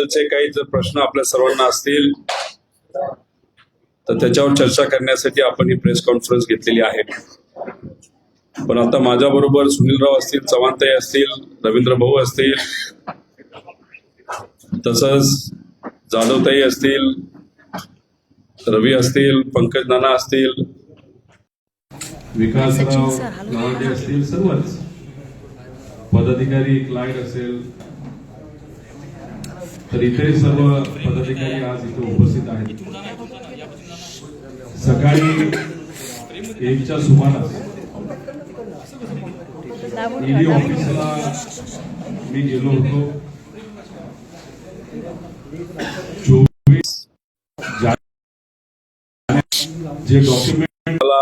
बद्दलचे काही जर प्रश्न आपल्या सर्वांना असतील तर त्याच्यावर चर्चा करण्यासाठी आपण ही प्रेस कॉन्फरन्स घेतलेली आहे. पण आता माझ्या बरोबर सुनीलराव असतील चव्हाणताई असतील रवींद्र भाऊ असतील तसंच जाधवताई असतील रवी असतील पंकज नाना असतील विकासराव असतील सर्वच पदाधिकारी क्लायंट असेल तर इथे सर्व पदाधिकारी आज इथे उपस्थित आहेत. सकाळी एकच्या सुमारास ईडी ऑफिसला मी गेलो होतो. चोवीस जे डॉक्युमेंट मला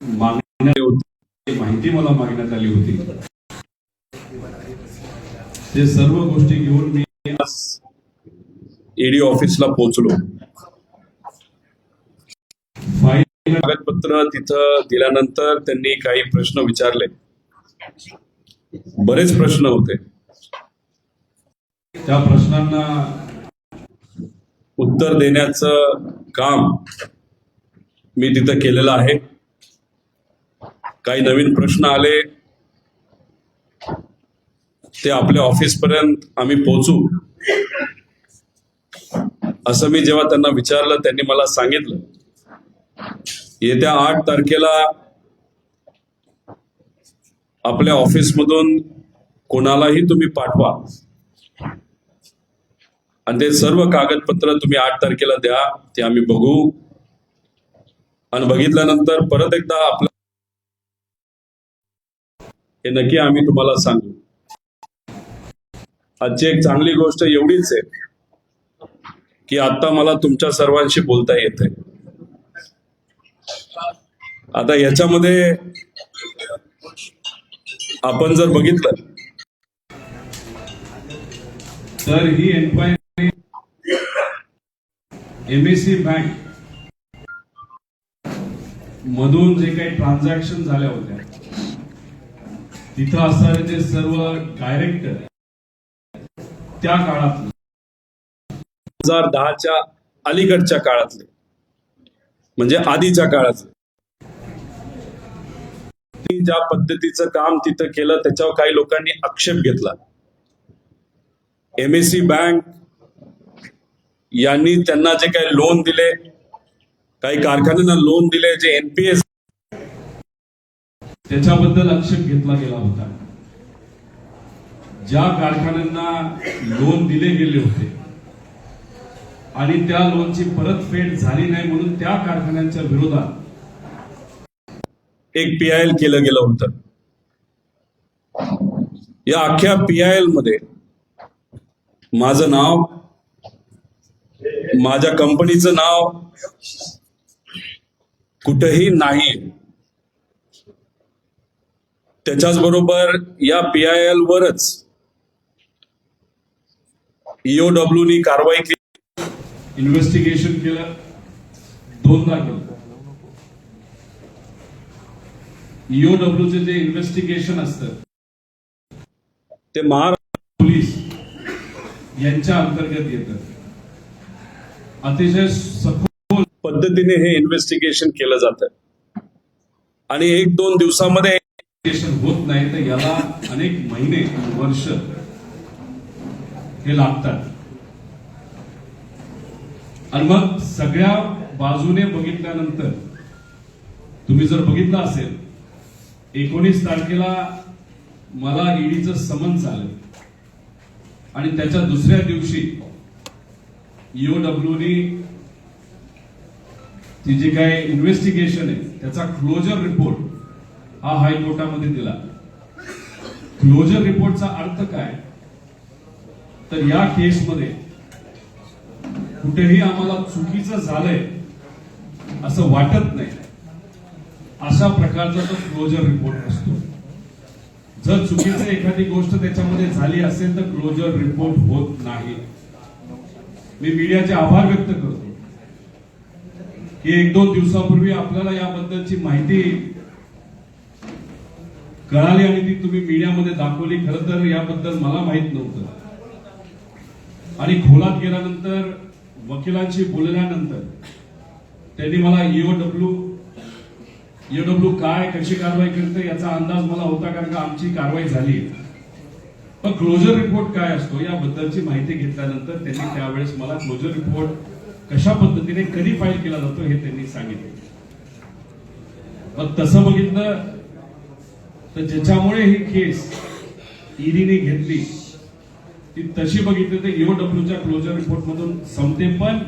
मागण्यात होती माहिती मला मागण्यात आली होती. ते सर्व गोष्टी घेऊन मी ईडी ऑफिसला पोहोचलो. कागदपत्र तिथं दिल्यानंतर त्यांनी काही प्रश्न विचारले. बरेच प्रश्न होते. त्या प्रश्नांना उत्तर देण्याचं काम मी तिथं केलेलं आहे. काही नवीन प्रश्न आले. ते आपल्या ऑफिसपर्यंत आम्ही पोहोचू. असं मी जेव्हा त्यांना विचारलं त्यांनी मला सांगितलं. येत्या आठ तारखेला आपल्या ऑफिसमधून कोणालाही तुम्ही पाठवा. आणि ते सर्व कागदपत्र तुम्ही आठ तारखेला द्या ते आम्ही बघू. आणि बघितल्यानंतर परत एकदा आपलं हे नक्की आम्ही तुम्हाला सांगू. आजची एक चांगली गोष्ट एवढीच आहे. की आता मला तुमच्या सर्वांशी बोलता येत आहे. आता याच्यामध्ये आपण जर बघितलं तर ही एन्क्वायरी एमएससी बँक मधून जे काही ट्रान्झॅक्शन झाल्या होत्या तिथं असणारे जे सर्व डायरेक्टर त्या काळात हजार दहाच्या अलीकडच्या काळातले म्हणजे आधीच्या काळातले. ज्या पद्धतीचं काम तिथं केलं त्याच्यावर काही लोकांनी आक्षेप घेतला. एमएससी बँक यांनी त्यांना जे काही लोन दिले काही कारखान्यांना लोन दिले जे एनपीएस त्याच्याबद्दल आक्षेप घेतला गेला होता. ज्या कारखान्यांना लोन दिले गेले होते आणि त्या लोनची परतफेड झाली नाही म्हणून त्या कारखान्यांच्या विरोधात एक पीआयएल केलं गेलं होतं. या अख्ख्या पीआयएलमध्ये माझं नाव माझ्या कंपनीचं नाव कुठेही नाही. त्याच्याच बरोबर या पीआयएल वरच ईओडब्ल्यू नी कारवाई केली. इन्व्हेस्टिगेशन केलं. दोनदा केलं. ईओडब्ल्यूचे जे इन्व्हेस्टिगेशन असतं ते महाराष्ट्र पोलीस यांच्या अंतर्गत येतात अतिशय सखोल पद्धतीने हे इन्व्हेस्टिगेशन केलं जात. आणि एक दोन दिवसामध्ये होत नाही तर याला अनेक महिने वर्ष हे लागतात. आणि मग सगळ्या बाजूने बघितल्यानंतर तुम्ही जर बघितलं असेल एकोणीस तारखेला मला ईडीचं समन्स आलं आणि त्याच्या दुसऱ्या दिवशी ईओडब्ल्यूनी ती जी काही इन्व्हेस्टिगेशन आहे त्याचा क्लोजर रिपोर्ट हा हायकोर्टामध्ये दिला. क्लोजर रिपोर्टचा अर्थ काय? तर या केसमध्ये कुठेही आम्हाला चुकीचं झालंय असं वाटत नाही. अशा प्रकारचा तो क्लोजर रिपोर्ट असतो. जर चुकीचं एखादी गोष्ट त्याच्यामध्ये झाली असेल तर क्लोजर रिपोर्ट होत नाही. मी मीडियाचे आभार व्यक्त करतो. की एक दोन दिवसापूर्वी आपल्याला याबद्दलची माहिती कळाली आणि ती तुम्ही मीडियामध्ये दाखवली. खरं तर याबद्दल मला माहीत नव्हतं. आणि खोलात गेल्यानंतर वकिलांशी बोलल्यानंतर त्यांनी मला ईओडब्ल्यू ईओडब्ल्यू काय कशी कारवाई करते याचा अंदाज मला होता कारण का आमची कारवाई झाली. पण क्लोजर रिपोर्ट काय असतो याबद्दलची माहिती घेतल्यानंतर त्यांनी त्यावेळेस मला क्लोजर रिपोर्ट कशा पद्धतीने कधी फाईल केला जातो हे त्यांनी सांगितले. मग तसं बघितलं तर ज्याच्यामुळे ही केस ईडीने घेतली ती तशी बघितली तर ईओडब्ल्यूच्या क्लोजर रिपोर्ट मधून संपते पण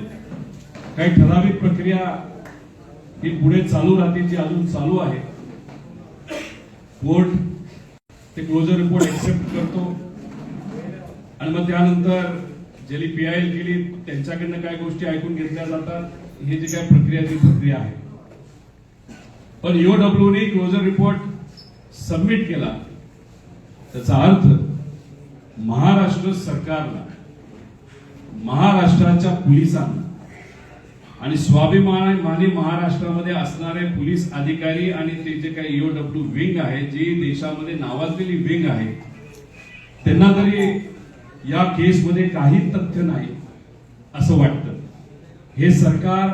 काही ठराविक प्रक्रिया ही पुढे चालू राहतील जी अजून चालू आहे. कोर्ट ते क्लोजर रिपोर्ट एक्सेप्ट करतो. आणि मग त्यानंतर ज्यांनी पी आय एल केली त्यांच्याकडनं काय गोष्टी ऐकून घेतल्या जातात. ही जी काय प्रक्रिया ती प्रक्रिया आहे. पण ईओडब्ल्यूने क्लोजर रिपोर्ट सबमिट केला. त्याचा अर्थ महाराष्ट्र सरकारला महाराष्ट्राच्या पोलिसांना आणि स्वाभिमान मानी महाराष्ट्रामध्ये असणारे पोलीस अधिकारी आणि ते जे काही ईओडब्ल्यू विंग आहे जी देशामध्ये नावाजलेली विंग आहे त्यांना तरी या केसमध्ये काही तथ्य नाही असं वाटतं. हे सरकार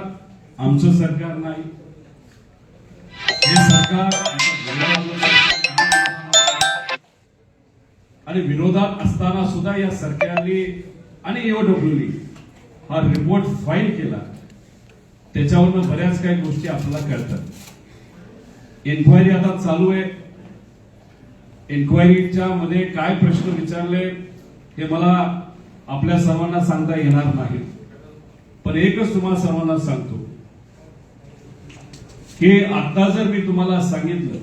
आमचं सरकार नाही. हे सरकार आणि विरोधात असताना सुद्धा या सरकारने आणि एओडब्ल्यूने हा रिपोर्ट फाईल केला. त्याच्यावरनं बऱ्याच काही गोष्टी आपल्याला कळतात. एन्क्वायरी आता चालू आहे. एन्क्वायरीच्या मध्ये काय प्रश्न विचारले हे मला आपल्या सर्वांना सांगता येणार नाही. पण एकच तुम्हाला सर्वांना सांगतो. की आता जर मी तुम्हाला सांगितलं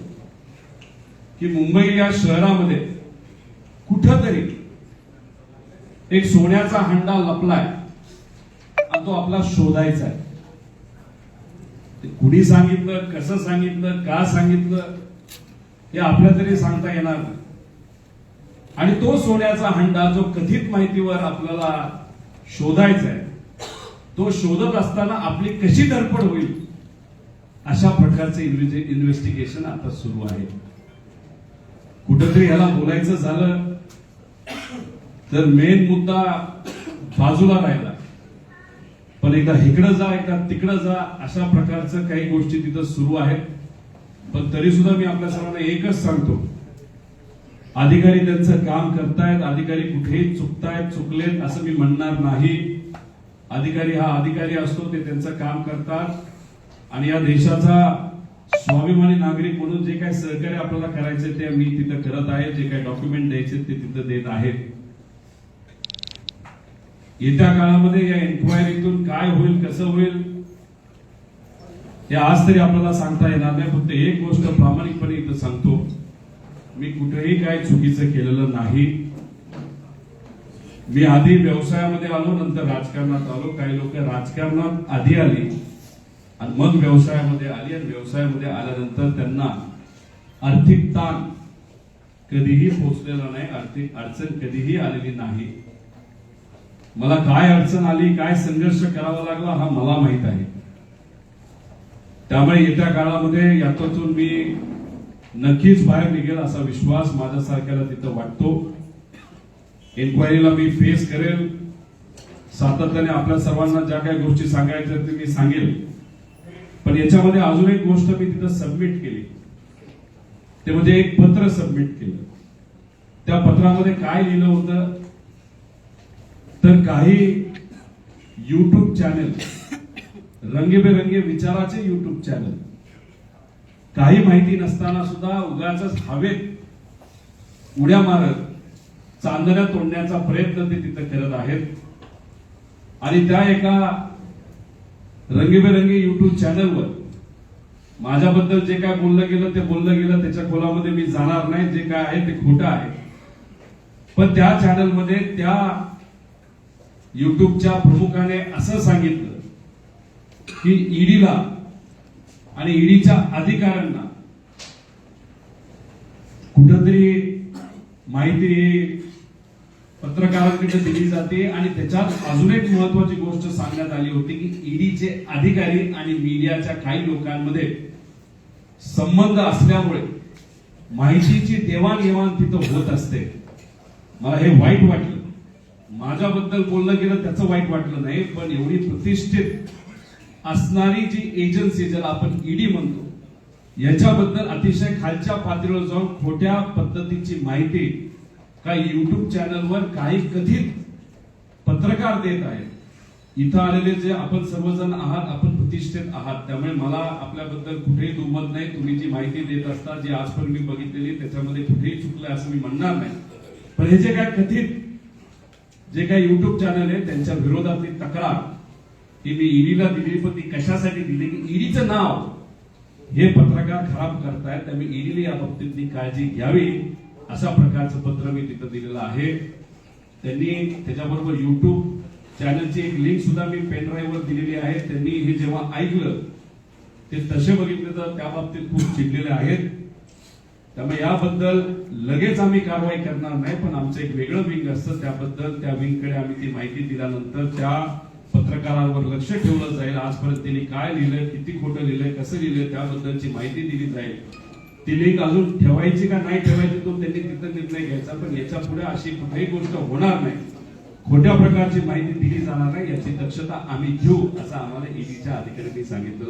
की मुंबई या शहरामध्ये कुठंतरी. एक सोन्याचा हंडा लपलाय. आणि तो आपला शोधायचा आहे. कुणी सांगितलं कसं सांगितलं का सांगितलं हे आपल्या तरी सांगता येणार नाही. आणि तो सोन्याचा हंडा जो कथित माहितीवर आपल्याला शोधायचा आहे तो शोधत असताना आपली कशी धडपड होईल? अशा प्रकारचे इन्व्हेस्टिगेशन आता सुरू आहे. कुठंतरी ह्याला बोलायचं झालं तर मेन मुद्दा बाजूला राहिला पण एकदा इकडं जा एकदा तिकडं जा अशा प्रकारचं काही गोष्टी तिथं सुरू आहेत. पण तरी सुद्धा मी आपल्या सर्वांना एकच सांगतो. अधिकारी त्यांचं काम करतायत अधिकारी कुठेही चुकतायत चुकलेत असं मी म्हणणार नाही. अधिकारी हा अधिकारी असतो ते त्यांचं काम करतात. आणि या देशाचा स्वाभिमानी नागरिक म्हणून जे काही सहकार्य आपल्याला करायचे ते मी तिथं करत आहे जे काही डॉक्युमेंट द्यायचे ते तिथं देत आहेत. येत्या काळामध्ये या एन्क्वायरीतून काय होईल कसं होईल हे आज तरी आपल्याला सांगता येणार नाही. फक्त एक गोष्ट प्रामाणिकपणे इथं सांगतो. मी कुठेही काय चुकीचं केलेलं नाही. मी आधी व्यवसायामध्ये आलो नंतर राजकारणात आलो. काही लोक राजकारणात आधी आली आणि मग व्यवसायामध्ये आली आणि व्यवसायामध्ये आल्यानंतर त्यांना आर्थिक ताण कधीही पोचलेला नाही आर्थिक अडचण कधीही आलेली नाही. मला काय अडचण आली काय संघर्ष करावा लागला हा मला माहीत आहे. त्यामुळे येत्या काळामध्ये यातून मी नक्कीच बाहेर निघेल असा विश्वास माझ्यासारख्याला तिथं वाटतो. इन्क्वायरीला मी फेस करेल. सातत्याने आपल्या सर्वांना ज्या काही गोष्टी सांगायच्या ते मी सांगेल. पण याच्यामध्ये अजून एक गोष्ट मी तिथं सबमिट केली. ते म्हणजे एक पत्र सबमिट केलं. त्या पत्रामध्ये काय लिहिलं होतं? तर काही युट्यूब चॅनल रंगीबेरंगी विचाराचे युट्यूब चॅनल काही माहिती नसताना सुद्धा उगाच हवेत उड्या मारत चांदण्या तोडण्याचा प्रयत्न ते तिथं करत आहेत. आणि त्या एका रंगीबेरंगी युट्यूब चॅनलवर माझ्याबद्दल जे काय बोललं गेलं ते बोललं गेलं त्याच्या खोलामध्ये मी जाणार नाही जे काय आहे ते खोटं आहे. पण त्या चॅनलमध्ये त्या युट्यूबच्या प्रमुखाने असं सांगितलं की ईडीला आणि ईडीच्या अधिकाऱ्यांना कुठंतरी माहिती पत्रकारांकडे दिली जाते आणि त्याच्यात अजून एक महत्वाची गोष्ट सांगण्यात आली होती की ईडीचे अधिकारी आणि मीडियाच्या काही लोकांमध्ये संबंध असल्यामुळे माहितीची देवाणघेवाण तिथं होत असते. मला हे वाईट वाटलं. माझ्याबद्दल बोललं गेलं त्याचं वाईट वाटलं नाही पण एवढी प्रतिष्ठित असणारी जी एजन्सी ज्याला आपण ईडी म्हणतो याच्याबद्दल अतिशय खालच्या पातळीवर जाऊन खोट्या पद्धतीची माहिती काही युट्यूब चॅनलवर काही कथित पत्रकार देत आहेत इथं आलेले जे आपण सर्वजण आहात आपण प्रतिष्ठित आहात त्यामुळे मला आपल्याबद्दल कुठेही दुमत नाही. तुम्ही जी माहिती देत असता जी आजपर्यंत मी बघितलेली त्याच्यामध्ये कुठेही चुकलंय असं मी म्हणणार नाही. पण हे जे काय कथित जे काही युट्यूब चॅनल आहे त्यांच्या विरोधातली तक्रार ती मी ईडीला दिली पण ती कशासाठी दिली? की ईडीचं नाव हे पत्रकार खराब करतायत त्यामुळे ईडीने या बाबतीतली काळजी घ्यावी अशा प्रकारचं पत्र मी तिथं दिलेलं आहे. त्यांनी त्याच्याबरोबर युट्यूब चॅनलची एक लिंक सुद्धा मी पेन ड्राईव्हवर दिलेली आहे. त्यांनी हे जेव्हा ऐकलं ते तसे बघितले तर त्या बाबतीत खूप चिडलेले आहेत. त्यामुळे याबद्दल लगेच आम्ही कारवाई करणार नाही पण आमचं एक वेगळं विंग असतं त्याबद्दल त्या विंगकडे आम्ही ती माहिती दिल्यानंतर त्या पत्रकारांवर लक्ष ठेवलं जाईल. आजपर्यंत त्यांनी काय लिहिलंय किती खोटं लिहिलंय कसं लिहिलंय त्याबद्दलची माहिती दिली जाईल. ती लिंक अजून ठेवायची का नाही ठेवायची तो त्यांनी तिथं निर्णय घ्यायचा पण याच्यापुढे अशी कुठलीही गोष्ट होणार नाही. खोट्या प्रकारची माहिती दिली जाणार नाही याची दक्षता आम्ही घेऊ असं आम्हाला ईडीच्या अधिकाऱ्यांनी सांगितलं